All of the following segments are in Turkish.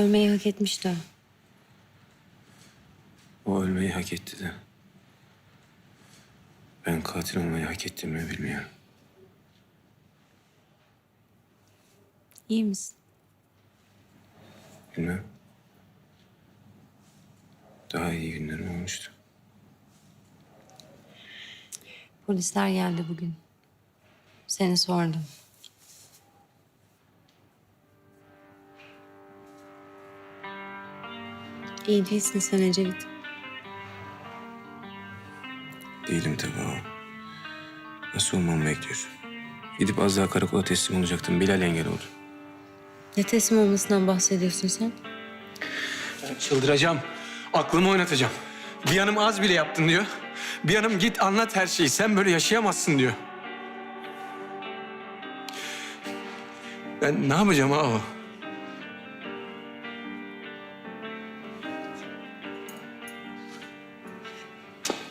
Ölmeyi hak etmişti o. O ölmeyi hak etti de. Ben katil olmayı hak ettim mi bilmiyorum. İyi misin? Bilmem. Daha iyi günlerim olmuştu. Polisler geldi bugün. Seni sordum. İyi değilsin sen Ecevit. Değilim tabii o. Nasıl olmamı bekliyorsun? Gidip az daha karakola teslim olacaktım. Bilal engel oldu. Ne teslim olmasından bahsediyorsun sen? Ben çıldıracağım. Aklımı oynatacağım. Bir yanım az bile yaptın diyor. Bir yanım git anlat her şeyi. Sen böyle yaşayamazsın diyor. Ben ne yapacağım ha o?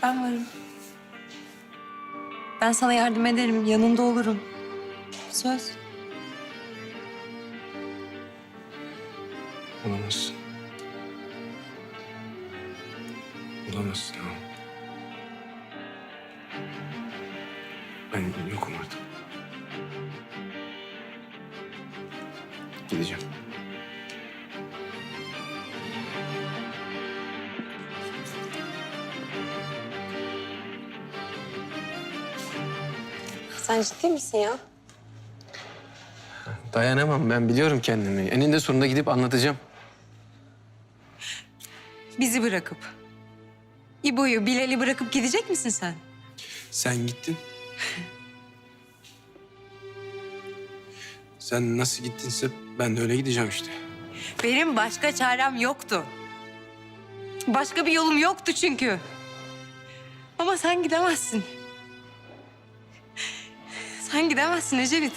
Ben varım. Ben sana yardım ederim, yanında olurum. Söz. Olamazsın. Olamazsın ha. Ben yokum artık. Sen ciddi misin ya? Dayanamam ben biliyorum kendimi. Eninde sonunda gidip anlatacağım. Bizi bırakıp. İbo'yu, Bilal'i bırakıp gidecek misin sen? Sen gittin. Sen nasıl gittinse ben de öyle gideceğim işte. Benim başka çarem yoktu. Başka bir yolum yoktu çünkü. Ama sen gidemezsin. Sen gidemezsin Ecevit.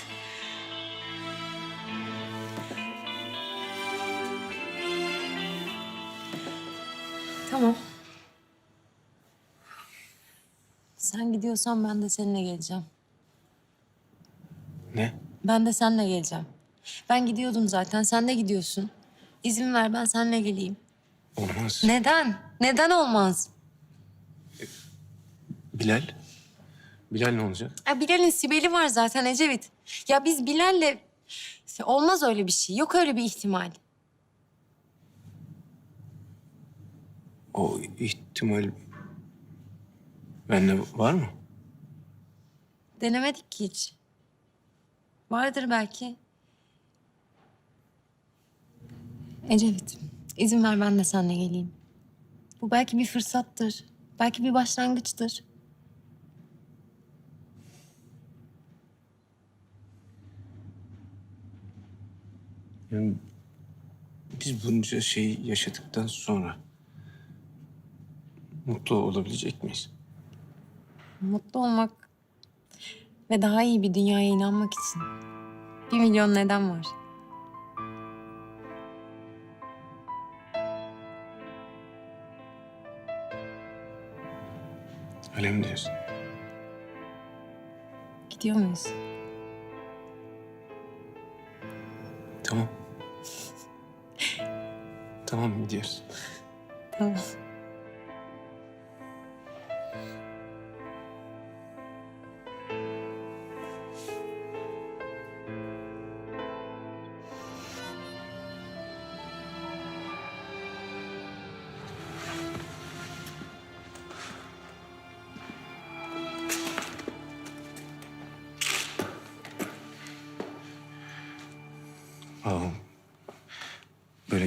Tamam. Sen gidiyorsan ben de seninle geleceğim. Ne? Ben de seninle geleceğim. Ben gidiyordum zaten. Sen de gidiyorsun. İzin ver ben seninle geleyim. Olmaz. Neden? Neden olmaz? Bilal? Bilal ne olacak? Ya Bilal'in Sibel'i var zaten Ecevit. Ya biz Bilal'le... Olmaz öyle bir şey. Yok öyle bir ihtimal. O ihtimal bende var mı? Denemedik ki hiç. Vardır belki. Ecevit, izin ver ben de seninle geleyim. Bu belki bir fırsattır. Belki bir başlangıçtır. Yani biz bunca şeyi yaşadıktan sonra mutlu olabilecek miyiz? Mutlu olmak ve daha iyi bir dünyaya inanmak için bir milyon neden var. Öyle mi diyorsun? Gidiyor muyuz? Tamam gidiyoruz. Tamam.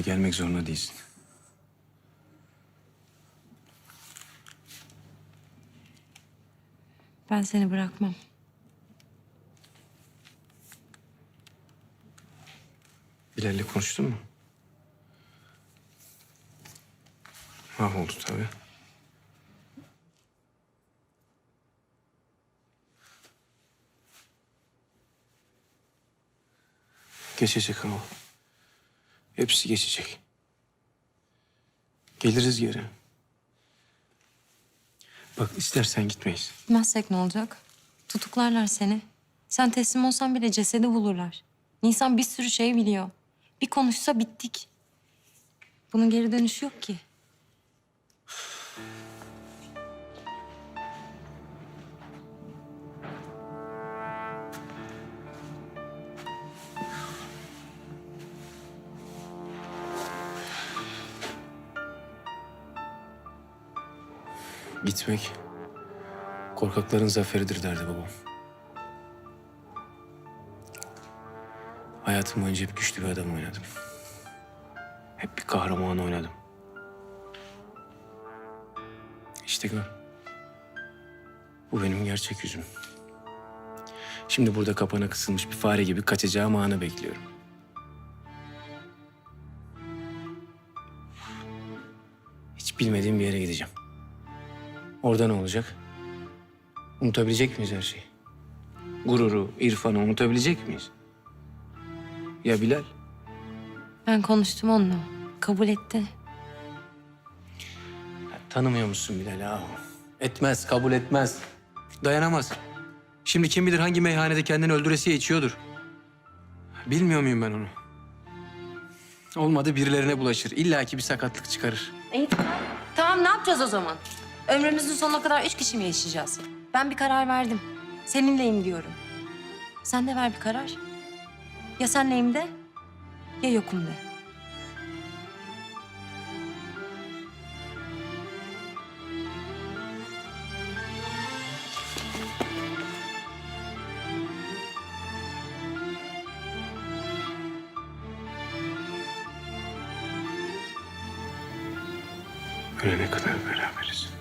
Gelmek zorunda değilsin. Ben seni bırakmam. Bilal'le konuştun mu? Mahvoldu tabii. Geçecek ama. Hepsi geçecek. Geliriz geri. Bak istersen gitmeyiz. Gitmezsek ne olacak? Tutuklarlar seni. Sen teslim olsan bile cesedi bulurlar. Nisan bir sürü şey biliyor. Bir konuşsa bittik. Bunun geri dönüşü yok ki. Gitmek korkakların zaferidir derdi babam. Hayatım boyunca hep güçlü bir adam oynadım. Hep bir kahraman oynadım. İşte gör. Bu benim gerçek yüzüm. Şimdi burada kapana kısılmış bir fare gibi kaçacağım anı bekliyorum. Hiç bilmediğim bir yere gideceğim. Orada ne olacak? Unutabilecek miyiz her şeyi? Gururu, irfanı unutabilecek miyiz? Ya Bilal? Ben konuştum onunla. Kabul etti. Ya tanımıyor musun Bilal ya? Etmez, kabul etmez. Dayanamaz. Şimdi kim bilir hangi meyhanede kendini öldüresiye içiyordur. Bilmiyor muyum ben onu? Olmadı birilerine bulaşır. İlla ki bir sakatlık çıkarır. İyi tamam. Tamam ne yapacağız o zaman? Ömrümüzün sonuna kadar üç kişi mi yaşayacağız? Ben bir karar verdim. Seninleyim diyorum. Sen de ver bir karar. Ya senleyim de ya yokum de. Ölene kadar beraberiz.